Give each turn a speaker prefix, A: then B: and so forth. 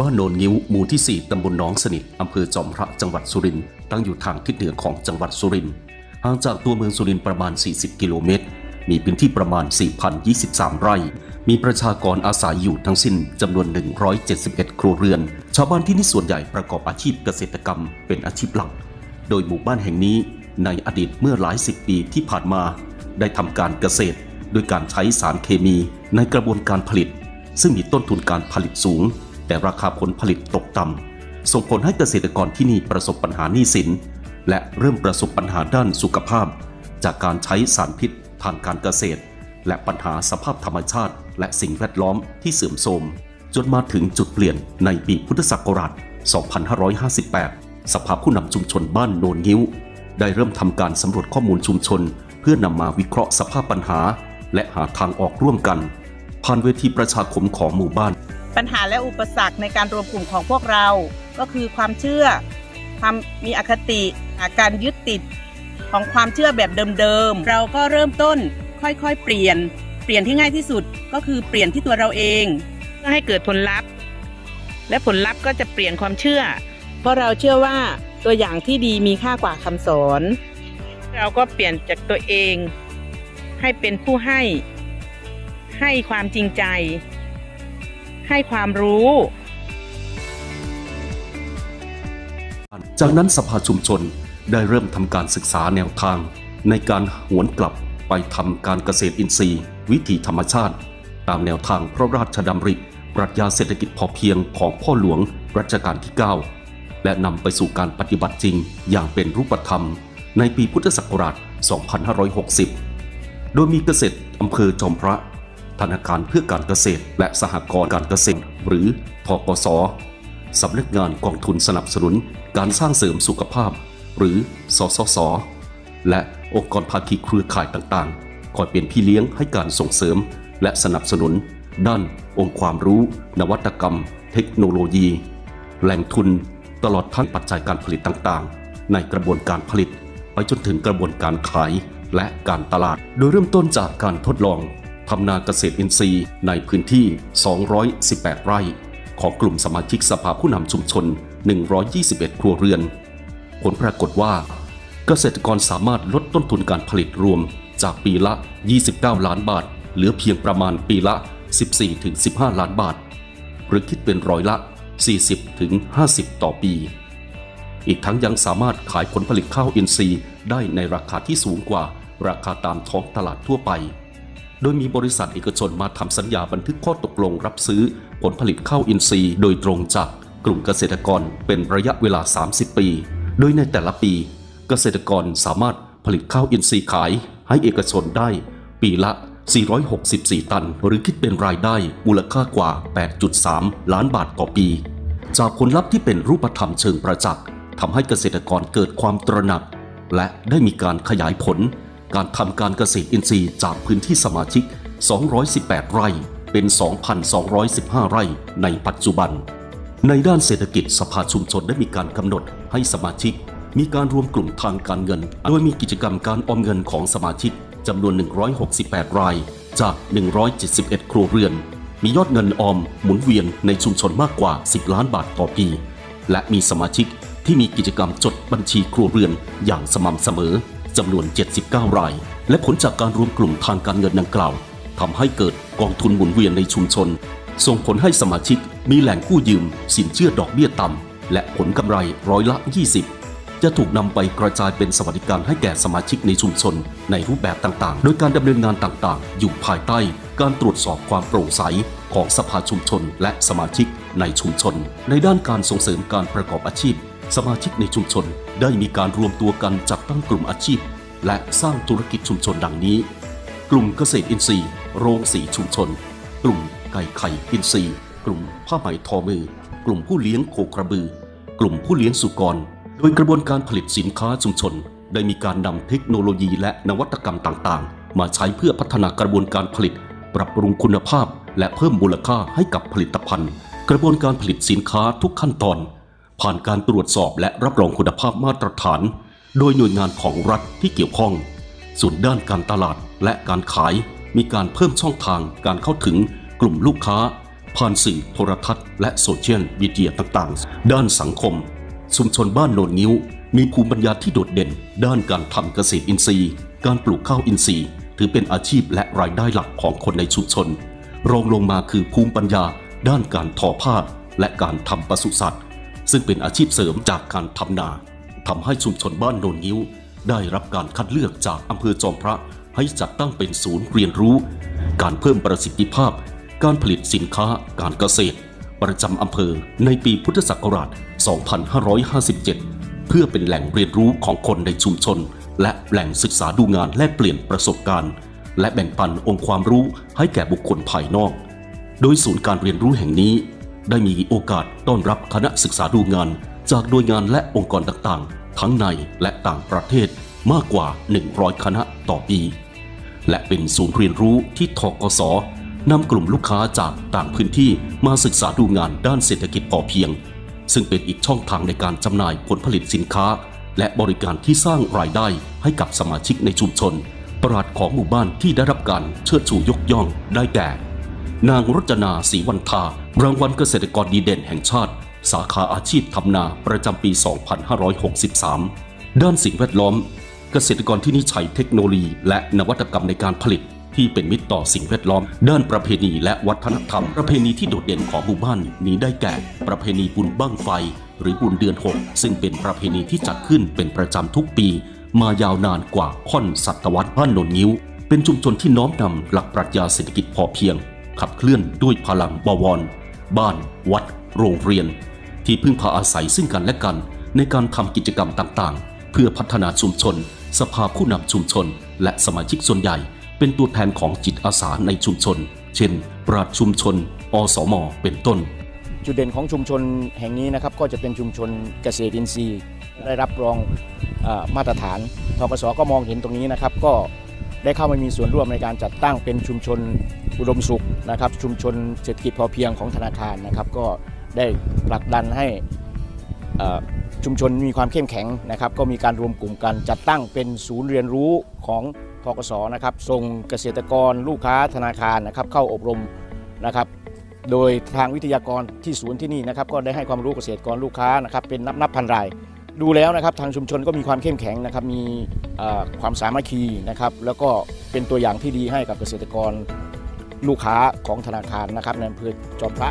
A: บ้านโนนงิ้วหมู่ที่ 4 ตำบลหนองสนิทอำเภอจอมพระจังหวัดสุรินทร์ตั้งอยู่ทางทิศเหนือของจังหวัดสุรินทร์ห่างจากตัวเมืองสุรินทร์ประมาณ 40 กิโลเมตร มีพื้นที่ประมาณ 4,023 ไร่ มีประชากรอาศัยอยู่ทั้งสิ้นจำนวน 171 ครัวเรือน ชาวบ้านที่นี่ส่วนใหญ่ประกอบอาชีพเกษตรกรรมเป็นอาชีพหลัก โดยหมู่บ้านแห่งนี้ในอดีตเมื่อหลายสิบปีที่ผ่านมา ได้ทำการเกษตร โดยการใช้สารเคมีในกระบวนการผลิต ซึ่งมีต้นทุนการผลิตสูง แต่ราคาผลผลิตตกต่ำส่งผลให้เกษตรกรที่นี่ประสบปัญหาหนี้สิน และเริ่มประสบปัญหาด้านสุขภาพ จากการใช้สารพิษทางการเกษตร และปัญหาสภาพธรรมชาติ และสิ่งแวดล้อมที่เสื่อมโทรมจนมาถึงจุดเปลี่ยนในปีพุทธศักราช 2558 สภาผู้นำชุมชนบ้านโนนงิ้ว ได้เริ่มทำการสำรวจข้อมูลชุมชน เพื่อนำมาวิเคราะห์สภาพปัญหา และหาทางออกร่วมกัน ผ่านเวทีประชาคมของหมู่บ้าน
B: ปัญหาและอุปสรรคในการรวมกลุ่มของพวกเรา ก็คือความเชื่อ ความมีอคติอาการยึดติดของความเชื่อแบบเดิมๆ เราก็เริ่มต้นค่อยๆ เปลี่ยน เปลี่ยนที่ง่ายที่สุดก็คือเปลี่ยนที่ตัวเราเองเพื่อให้เกิดผลลัพธ์ และผลลัพธ์ก็จะเปลี่ยนความเชื่อ เพราะเราเชื่อว่าตัวอย่างที่ดีมีค่ากว่าคำสอน เราก็เปลี่ยนจากตัวเอง ให้เป็นผู้ให้ให้ความจริงใจ ให้ความรู้
A: จากนั้นสภาชุมชนได้เริ่มทำการศึกษาแนวทาง ในการหวนกลับไปทำการเกษตรอินทรีย์ วิถีธรรมชาติ ตามแนวทางพระราชดำริปรัชญาเศรษฐกิจพอเพียงของพ่อหลวงรัชกาลที่ 9 และนำไปสู่การปฏิบัติจริงอย่างเป็นรูปธรรม ในปีพุทธศักราช 2560 โดยมีเกษตรอำเภอจอมพระ ธนาคารเพื่อการเกษตร และสหกรณ์การเกษตร หรือทกสสำนักงานกองทุนสนับสนุนการสร้างเสริมสุขภาพ หรือสสส และองค์กรภาคีเครือข่ายต่างๆ คอยเป็นพี่เลี้ยงให้การส่งเสริม และสนับสนุน ด้านองค์ความรู้ นวัตกรรม เทคโนโลยี แหล่งทุนตลอดทั้งปัจจัยการผลิตต่างๆ ในกระบวนการผลิต ไปจนถึงกระบวนการขายและการตลาด โดยเริ่มต้นจากการทดลอง ทำนาเกษตรอินทรีย์ในพื้นที่ 218 ไร่ ของกลุ่มสมาชิกสภาผู้นำชุมชน 121 ครัวเรือน ผลปรากฏว่า เกษตรกรสามารถลดต้นทุนการผลิตรวมจากปีละ 29 ล้านบาท เหลือเพียงประมาณปีละ 14-15 ล้านบาท หรือคิดเป็นร้อยละ 40-50 ต่อปี อีกทั้งยังสามารถขายผลผลิตข้าวอินทรีย์ได้ในราคาที่สูงกว่าราคาตามท้องตลาดทั่วไป โดยมีบริษัทเอกชนมาทำสัญญาบันทึกข้อตกลงรับซื้อ ผลผลิตข้าวอินทรีย์โดยตรงจากกลุ่มเกษตรกรเป็นระยะเวลา 30 ปี โดยในแต่ละปี เกษตรกรสามารถผลิตข้าวอินทรีย์ขาย ให้เอกชนได้ ปีละ 464 ตัน หรือคิดเป็นรายได้มูลค่ากว่า 8.3 ล้านบาทต่อปี จากผลลัพธ์ที่เป็นรูปธรรมเชิงประจักษ์ทำให้เกษตรกรเกิดความตระหนัก และได้มีการขยายผล การทำการเกษตรอินทรีย์จากพื้นที่สมาชิก 218 ไร่เป็น 2,215 ไร่ในปัจจุบัน ในด้านเศรษฐกิจสภาชุมชนได้มีการกำหนดให้สมาชิก มีการรวมกลุ่มทางการเงิน โดยมีกิจกรรมการออมเงินของสมาชิกจำนวน 168 ราย จาก 171 ครัวเรือน มียอดเงินออมหมุนเวียนในชุมชนมากกว่า 10 ล้านบาทต่อปี และมีสมาชิกที่มีกิจกรรมจดบัญชีครัวเรือนอย่างสม่ำเสมอ จำนวน 79 ราย และผลจากการรวมกลุ่มทางการเงินดังกล่าวทำให้เกิดกองทุนหมุนเวียนในชุมชน ส่งผลให้สมาชิกมีแหล่งกู้ยืม สินเชื่อดอกเบี้ยต่ำและผลกำไรร้อยละ 20 จะถูกนำไปกระจายเป็นสวัสดิการให้แก่สมาชิกในชุมชน ในรูปแบบต่างๆ โดยการดำเนินงานต่างๆ อยู่ภายใต้ การตรวจสอบความโปร่งใสของสภาชุมชนและสมาชิกในชุมชน ในด้านการส่งเสริมการประกอบอาชีพ สมาชิกในชุมชนได้มีการรวมตัวกันจัดตั้งกลุ่มอาชีพ และสร้างธุรกิจชุมชนดังนี้ กลุ่มเกษตรอินทรีย์ โรงสีชุมชน กลุ่มไก่ไข่อินทรีย์ กลุ่มผ้าไหมทอมือ กลุ่มผู้เลี้ยงโคกระบือ กลุ่มผู้เลี้ยงสุกร โดยกระบวนการผลิตสินค้าชุมชน ได้มีการนำเทคโนโลยีและนวัตกรรมต่างๆ มาใช้เพื่อพัฒนากระบวนการผลิต ปรับปรุงคุณภาพ และเพิ่มมูลค่าให้กับผลิตภัณฑ์ กระบวนการผลิตสินค้าทุกขั้นตอน ผ่านการตรวจสอบและรับรองคุณภาพมาตรฐาน โดยหน่วยงานของรัฐที่เกี่ยวข้อง ส่วนด้านการตลาดและการขาย มีการเพิ่มช่องทางการเข้าถึงกลุ่มลูกค้า ผ่านสื่อโทรทัศน์และโซเชียลมีเดียต่างๆ ด้านสังคม ชุมชนบ้านโนนนิ้ว มีภูมิปัญญาที่โดดเด่น ด้านการทำเกษตรอินทรีย์ การปลูกข้าวอินทรีย์ ถือเป็นอาชีพและรายได้หลักของคนในชุมชน รองลงมาคือภูมิปัญญา ด้านการทอผ้าและการทำปศุสัตว์ ซึ่งเป็นอาชีพเสริมจากการทำนาทำให้ชุมชนบ้านโนนนิ้ว ได้รับการคัดเลือกจากอำเภอจอมพระให้จัดตั้งเป็นศูนย์เรียนรู้ การเพิ่มประสิทธิภาพ การผลิตสินค้าการเกษตร ประจำอำเภอในปีพุทธศักราช 2557 เพื่อเป็นแหล่งเรียนรู้ของคนในชุมชน และแหล่งศึกษาดูงานแลกเปลี่ยนประสบการณ์ และแบ่งปันองค์ความรู้ให้แก่บุคคลภายนอก โดยศูนย์การเรียนรู้แห่งนี้ ได้มีโอกาสต้อนรับคณะศึกษาดูงาน จากหน่วยงานและองค์กรต่างๆ ทั้งในและต่างประเทศมากกว่า 100 คณะต่อปี และเป็นศูนย์เรียนรู้ที่ทกสนำกลุ่มลูกค้าจากต่างพื้นที่มาศึกษาดูงานด้านเศรษฐกิจพอเพียง ซึ่งเป็นอีกช่องทางในการจำหน่ายผลผลิตสินค้า และบริการที่สร้างรายได้ให้กับสมาชิกในชุมชน ปราดของหมู่บ้านที่ได้รับการเชิดชูยกย่องได้แก่ นางรจนาศรีวันทารางวัลเกษตรกรดีเด่นแห่งชาติ สาขาอาชีพทำนาประจำปี 2563 ด้านสิ่งแวดล้อม เกษตรกรที่นิจฉัยเทคโนโลยี และนวัตกรรมในการผลิตที่เป็นมิตรต่อสิ่งแวดล้อม ด้านประเพณีและวัฒนธรรม ประเพณีที่โดดเด่นของหมู่บ้านนี้ได้แก่ ประเพณีบุญบั้งไฟ หรือบุญเดือนหกซึ่งเป็นประเพณีที่จัดขึ้นเป็นประจำทุกปี มายาวนานกว่าค่อนศตวรรษบ้านโนนนิ้ว เป็นชุมชนที่น้อมนำหลักปรัชญาเศรษฐกิจพอเพียง ขับเคลื่อนด้วยพลังบวร บ้าน วัด โรงเรียน ที่พึ่งพาอาศัยซึ่งกันและกัน ในการทำกิจกรรมต่างๆ เพื่อพัฒนาชุมชน สภาผู้นำชุมชน และสมาชิกส่วนใหญ่ เป็นตัวแทนของจิตอาสาในชุมชน เช่น ปราชชุมชน อสม เป็นต้น
C: จุดเด่นของชุมชนแห่งนี้นะครับก็จะเป็นชุมชนเกษตรอินทรีย์ ได้รับรองอมาตรฐานทกสก็มองเห็นตรงนี้นะครับ ก็ ได้เข้ามามีส่วนร่วมในการจัดตั้งเป็นชุมชนอุดมสุขนะครับ ชุมชนเศรษฐกิจพอเพียงของธนาคารนะครับ ก็ได้ผลักดันให้ชุมชนมีความเข้มแข็งนะครับ ก็มีการรวมกลุ่มกันจัดตั้งเป็นศูนย์เรียนรู้ของทกสนะครับส่งเกษตรกรลูกค้าธนาคารนะครับ เข้าอบรมนะครับ โดยทางวิทยากรที่ศูนย์ที่นี่นะครับ ก็ได้ให้ความรู้เกษตรกรลูกค้านะครับ เป็นนับนับพันราย ดูแล้วนะครับทางชุมชนก็มีความเข้มแข็งนะครับมีความสามัคคีนะครับแล้วก็เป็นตัวอย่างที่ดีให้กับเกษตรกรลูกค้าของธนาคารนะครับในอำเภอจอมพระ